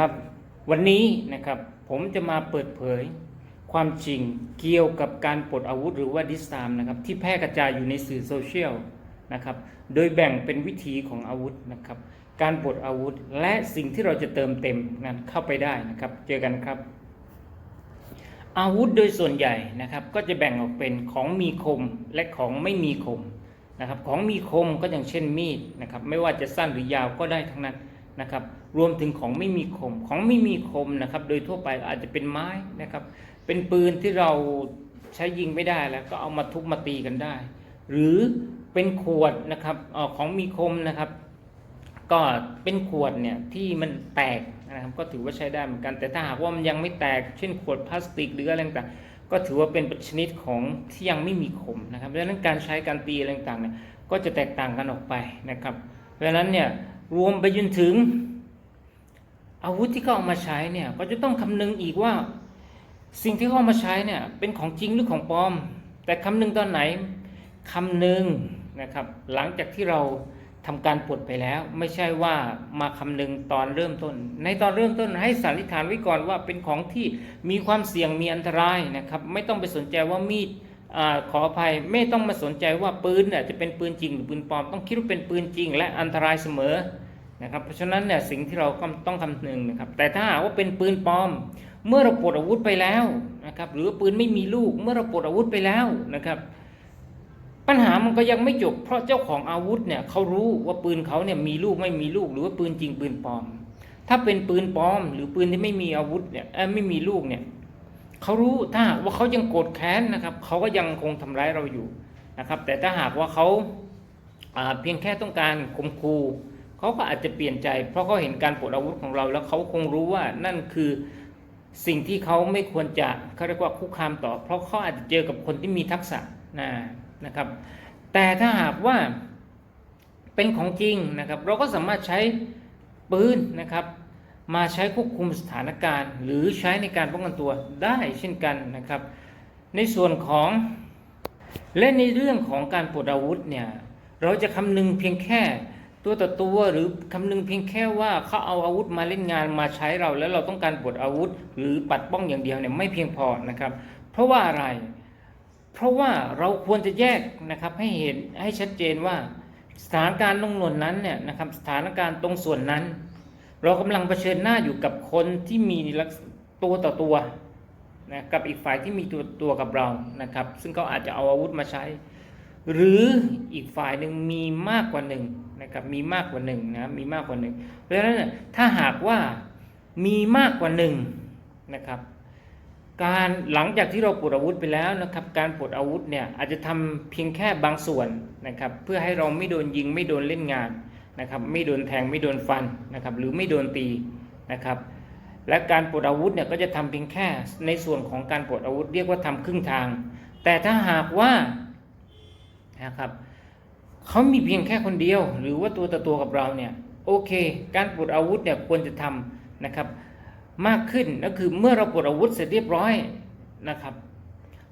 ครับวันนี้นะครับผมจะมาเปิดเผยความจริงเกี่ยวกับการปลดอาวุธหรือว่าดิสตามนะครับที่แพร่กระจายอยู่ในสื่อโซเชียลนะครับโดยแบ่งเป็นวิธีของอาวุธนะครับการปลดอาวุธและสิ่งที่เราจะเติมเต็มนั้นเข้าไปได้นะครับเจอกันครับ อาวุธโดยส่วนใหญ่นะครับก็จะแบ่งออกเป็นของมีคมและของไม่มีคมนะครับของมีคมก็อย่างเช่นมีดนะครับไม่ว่าจะสั้นหรือยาวก็ได้ทั้งนั้น นะครับ รวมถึงของไม่มีคมของไม่มีคมนะครับ โดยทั่วไปอาจจะเป็นไม้นะครับ เป็นปืนที่เราใช้ยิงไม่ได้แล้วก็เอามาทุบมาตีกันได้ หรือเป็นขวดนะครับออของมีคมนะครับ ก็เป็นขวดเนี่ยที่มันแตกนะครับ ก็ถือว่าใช้ได้เหมือนกัน แต่ถ้าหากว่ามันยังไม่แตก เช่นขวดพลาสติกหรืออะไรต่างก็ถือว่าเป็นชนิดของที่ยังไม่มีคมนะครับดังนั้นการใช้การตีอะไรต่างเนี่ยก็จะแตกต่างกันออกไปนะครับเพราะฉะนั้นเนี่ย รวมไปจนถึง อาวุธที่เขาเอามาใช้เนี่ย ก็จะต้องคำนึงอีกว่า สิ่งที่เขาเอามาใช้เนี่ย เป็นของจริงหรือของปลอม แต่คำนึงตอนไหนคำนึงนะครับ หลังจากที่เราทำการปลดไปแล้ว ไม่ใช่ว่ามาคำนึงตอนเริ่มต้น ในตอนเริ่มต้นให้สันนิษฐานไว้ก่อนว่าเป็นของที่มีความเสี่ยงมีอันตรายนะครับ ไม่ต้องไปสนใจว่ามีดอขออภัยไม่ต้องมาสนใจว่าปืนเนี่ยจะเป็นปืนจริงหรือปืนปลอมต้องคิดว่าเป็นปืนจริง และอันตรายเสมอ นะครับเพราะฉะนั้นเนี่ยสิ่งที่เราก็ต้องคำนึงนะครับ แต่ถ้าว่าเป็นปืนปลอม เมื่อเราปลดอาวุธไปแล้วนะครับ หรือปืนไม่มีลูกเมื่อเราปลดอาวุธไปแล้วนะครับ ปัญหามันก็ยังไม่จบ เพราะเจ้าของอาวุธเนี่ยเขารู้ว่าปืนเขาเนี่ยมีลูกไม่มีลูก หรือว่าปืนจริงปืนปลอม ถ้าเป็นปืนปลอม หรือปืนที่ไม่มีอาวุธเนี่ยไม่มีลูกเนี่ยเขารู้ถ้าหากว่าเขายังโกรธแค้นนะครับเขาก็ยังคงทำร้ายเราอยู่นะครับ แต่ถ้าหากว่าเขาเพียงแค่ต้องการข่มขู่ เขาก็อาจจะเปลี่ยนใจ เพราะเขาเห็นการปลดอาวุธของเรา แล้วเขาคงรู้ว่านั่นคือสิ่งที่เขาไม่ควรจะเขาเรียกว่าคุกคามต่อ เพราะเขาอาจจะเจอกับคนที่มีทักษะนะนะครับ แต่ถ้าหากว่าเป็นของจริงนะครับ เราก็สามารถใช้ปืนนะครับมาใช้ควบคุมสถานการณ์ หรือใช้ในการป้องกันตัวได้เช่นกันนะครับ ในส่วนของและในเรื่องของการปลดอาวุธเนี่ยเราจะคำนึงเพียงแค่ ตัวต่อตัวหรือคำนึงเพียงแค่ว่าเขาเอาอาวุธมาเล่นงานมาใช้เรา แล้วเราต้องการปลดอาวุธ หรือปัดป้องอย่างเดียวเนี่ยไม่เพียงพอนะครับ เพราะว่าอะไร เพราะว่าเราควรจะแยกนะครับให้เห็นให้ชัดเจนว่าสถานการณ์ตรงส่วนนั้นเนี่ยนะครับสถานการณ์ตรงส่วนนั้น เรากำลังเผชิญหน้าอยู่กับคนที่มีลักตัวต่อตัวนะกับอีกฝ่ายที่มีตัวตัวกับเรานะครับ ซึ่งเขาอาจจะเอาอาวุธมาใช้ หรืออีกฝ่ายหนึ่งมีมากกว่าหนึ่ง นะครับมีมากกว่าหนึ่งนะมีมากกว่าหนึ่งเพราะฉะนั้นถ้าหากว่ามีมากกว่าหนึ่งนะครับ การหลังจากที่เราปลดอาวุธไปแล้วนะครับ การปลดอาวุธเนี่ยอาจจะทำเพียงแค่บางส่วนนะครับ เพื่อให้เราไม่โดนยิงไม่โดนเล่นงานนะครับ ไม่โดนแทงไม่โดนฟันนะครับ หรือไม่โดนตีนะครับ และการปลดอาวุธเนี่ยก็จะทำเพียงแค่ในส่วนของการปลดอาวุธ เรียกว่าทำครึ่งทาง แต่ถ้าหากว่านะครับ เขามีเพียงแค่คนเดียว หรือว่าตัวต่อตัวกับเราเนี่ยโอเค การปลดอาวุธเนี่ยควรจะทำนะครับ มากขึ้นก็คือเมื่อเราปลดอาวุธเสร็จเรียบร้อยนะครับ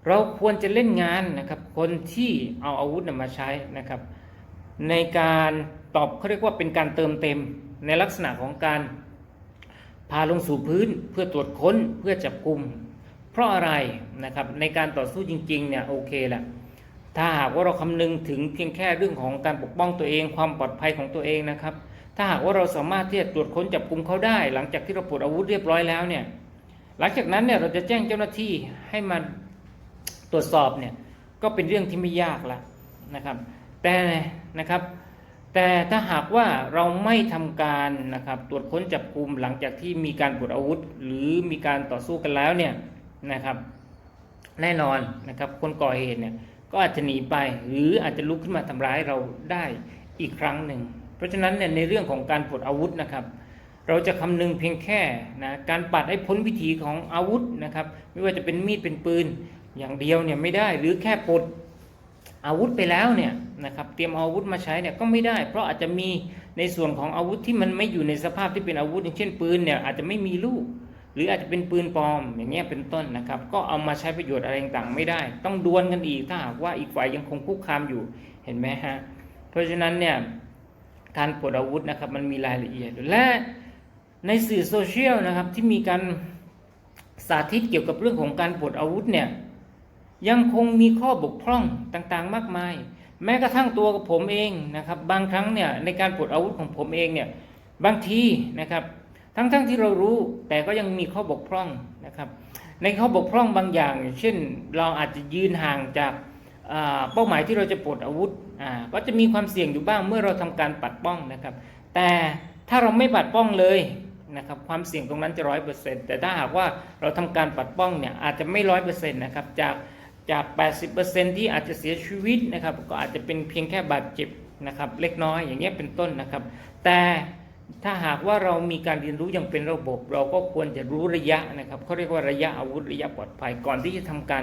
เราควรจะเล่นงานนะครับ คนที่เอาอาวุธมาใช้นะครับ ในการตอบเขาเรียกว่าเป็นการเติมเต็มในลักษณะของการพาลงสู่พื้นเพื่อตรวจค้นเพื่อจับกลุ่มเพราะอะไรนะครับในการต่อสู้จริงๆเนี่ยโอเคแหละ ถ้าหากว่าเราคำนึงถึงเพียงแค่เรื่องของการปกป้องตัวเอง ความปลอดภัยของตัวเองนะครับ ถ้าหากว่าเราสามารถที่จะตรวจค้นจับกลุ่มเขาได้ หลังจากที่เราปลดอาวุธเรียบร้อยแล้วเนี่ยหลังจากนั้นเนี่ยเราจะแจ้งเจ้าหน้าที่ให้มาตรวจสอบเนี่ยก็เป็นเรื่องที่ไม่ยากละนะครับ แต่นะครับแต่ถ้าหากว่าเราไม่ทำการนะครับตรวจค้นจับกลุ่มหลังจากที่มีการปลดอาวุธ หรือมีการต่อสู้กันแล้วเนี่ยนะครับ แน่นอนนะครับคนก่อเหตุเนี่ย ก็อาจจะหนีไป หรืออาจจะลุกขึ้นมาทำร้ายเราได้อีกครั้งหนึ่ง เพราะฉะนั้นเนี่ยในเรื่องของการปลดอาวุธนะครับ เราจะคำนึงเพียงแค่นะการปัดให้พ้นวิถีของอาวุธนะครับ ไม่ว่าจะเป็นมีดเป็นปืนอย่างเดียวเนี่ยไม่ได้หรือแค่ปลดอาวุธไปแล้วเนี่ยนะครับเตรียมอาวุธมาใช้เนี่ยก็ไม่ได้ เพราะอาจจะมีในส่วนของอาวุธที่มันไม่อยู่ในสภาพที่เป็นอาวุธ อย่างเช่นปืนเนี่ยอาจจะไม่มีลูก หรืออาจจะเป็นปืนปลอมอย่างเงี้ยเป็นต้นนะครับ ก็เอามาใช้ประโยชน์อะไรต่างๆไม่ได้ ต้องดวลกันอีกถ้าหากว่าอีกฝ่ายยังคงคุกคามอยู่เห็นไหมฮะเพราะฉะนั้นเนี่ยการปลดอาวุธนะครับมันมีรายละเอียดและในสื่อโซเชียลนะครับที่มีการสาธิตเกี่ยวกับเรื่องของการปลดอาวุธเนี่ยยังคงมีข้อบกพร่องต่างๆมากมาย แม้กระทั่งตัวกับผมเองนะครับ บางครั้งเนี่ยในการปลดอาวุธของผมเองเนี่ยบางทีนะครับ ทั้งๆทที่เรารู้แต่ก็ยังมีข้อบกพร่องนะครับ ในข้อบกพร่องบางอย่าง เช่นเราอาจจะยืนห่างจากเป้าหมายที่เราจะปลดอาวุธก็จะมีความเสี่ยงอยู่บ้างเมื่อเราทำการปัดป้องนะครับ แต่ถ้าเราไม่ปัดป้องเลยนะครับความเสี่ยงตรงนั้นจะร้อยเปอร์เซ็นต์แต่ถ้าหากว่าเราทำการปัดป้องเนี่ยอาจจะไม่ร้อยเปอร์เซ็นต์นะครับจากจาก 80%ที่อาจจะเสียชีวิตนะครับ ก็อาจจะเป็นเพียงแค่บาดเจ็บนะครับ เล็กน้อยอย่างเงี้ยเป็นต้นนะครับ แต่ ถ้าหากว่าเรามีการเรียนรู้อย่างเป็นระบบ เราก็ควรจะรู้ระยะนะครับเขาเรียกว่าระยะอาวุธระยะปลอดภัยก่อนที่จะทำการ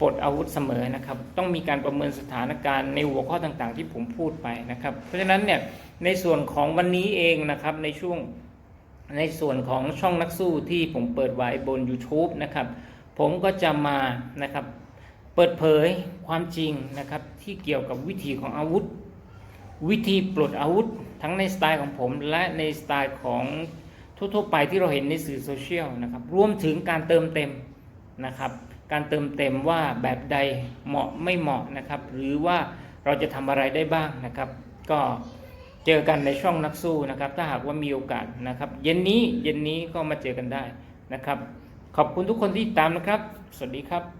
ปลดอาวุธเสมอนะครับ ต้องมีการประเมินสถานการณ์ในหัวข้อต่างๆ ที่ผมพูดไปนะครับ เพราะฉะนั้นเนี่ยในส่วนของวันนี้เองนะครับในช่วงในส่วนของช่องนักสู้ที่ผมเปิดไว้บน YouTube นะครับ ผมก็จะมานะครับเปิดเผยความจริงนะครับที่เกี่ยวกับวิธีของอาวุธ วิธีปลดอาวุธ ทั้งในสไตล์ของผมและในสไตล์ของทั่วๆไปที่เราเห็นในสื่อโซเชียลนะครับรวมถึงการเติมเต็มนะครับการเติมเต็มว่าแบบใดเหมาะไม่เหมาะนะครับหรือว่าเราจะทำอะไรได้บ้างนะครับ ก็เจอกันในช่องนักสู้นะครับ ถ้าหากว่ามีโอกาสนะครับเย็นนี้เย็นนี้ก็มาเจอกันได้นะครับ ขอบคุณทุกคนที่ติดตามนะครับ สวัสดีครับ